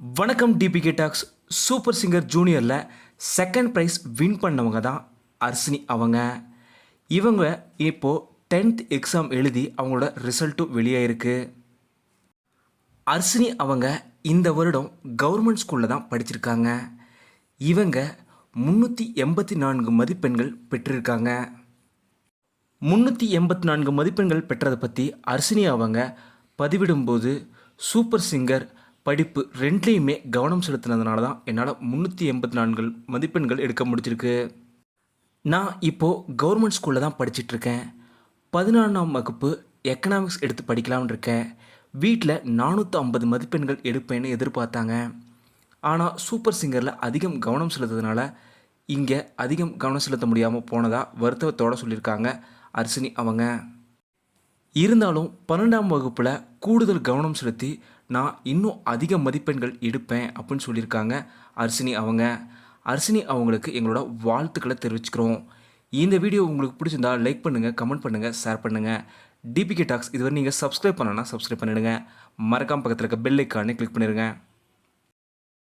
வணக்கம் DPK talks super singer ஜூனியரில் second prize win பண்ணவங்க தான் அர்சினி அவங்க. இவங்க இப்போது டென்த் எக்ஸாம் எழுதி அவங்களோட ரிசல்ட்டும் வெளியாயிருக்கு. அர்சினி அவங்க இந்த வருடம் கவர்மெண்ட் ஸ்கூலில் தான் படிச்சிருக்காங்க. இவங்க முந்நூற்றி எண்பத்தி நான்கு மதிப்பெண்கள் பெற்றிருக்காங்க. முந்நூற்றி எண்பத்தி நான்கு மதிப்பெண்கள் பெற்றதை பற்றி அர்சினி அவங்க பதிவிடும்போது சூப்பர் சிங்கர் படிப்பு ரெண்டுலேயுமே கவனம் செலுத்தினதுனால தான் என்னால் முந்நூற்றி எண்பத்தி நான்கு மதிப்பெண்கள் எடுக்க முடிஞ்சிருக்கு. நான் இப்போது கவர்மெண்ட் ஸ்கூலில் தான் படிச்சிட்ருக்கேன். பதினாலாம் வகுப்பு எக்கனாமிக்ஸ் எடுத்து படிக்கலாம்னு இருக்கேன். வீட்டில் நானூற்றி ஐம்பது மதிப்பெண்கள் எடுப்பேன்னு எதிர்பார்த்தாங்க. ஆனால் சூப்பர் சிங்கரில் அதிகம் கவனம் செலுத்ததுனால இங்கே அதிகம் கவனம் செலுத்த முடியாமல் போனதாக வருத்தத்தோடு சொல்லியிருக்காங்க அர்சினி அவங்க. இருந்தாலும் பன்னெண்டாம் வகுப்பில் கூடுதல் கவனம் செலுத்தி நான் இன்னும் அதிக மதிப்பெண்கள் எடுப்பேன் அப்படின்னு சொல்லியிருக்காங்க அர்ஷினி அவங்க. அர்ஷினி அவங்களுக்கு எங்களோட வாழ்த்துக்களை தெரிவிச்சுக்கிறோம். இந்த வீடியோ உங்களுக்கு பிடிச்சிருந்தா லைக் பண்ணுங்கள் கமெண்ட் பண்ணுங்கள் ஷேர் பண்ணுங்கள் டிபிகே டாக்ஸ் இதுவரை நீங்கள் சப்ஸ்கிரைப் பண்ணனா சப்ஸ்கிரைப் பண்ணிடுங்க. மறக்காம பக்கத்தில் இருக்க பெல் ஐக்கானே கிளிக் பண்ணிடுங்க.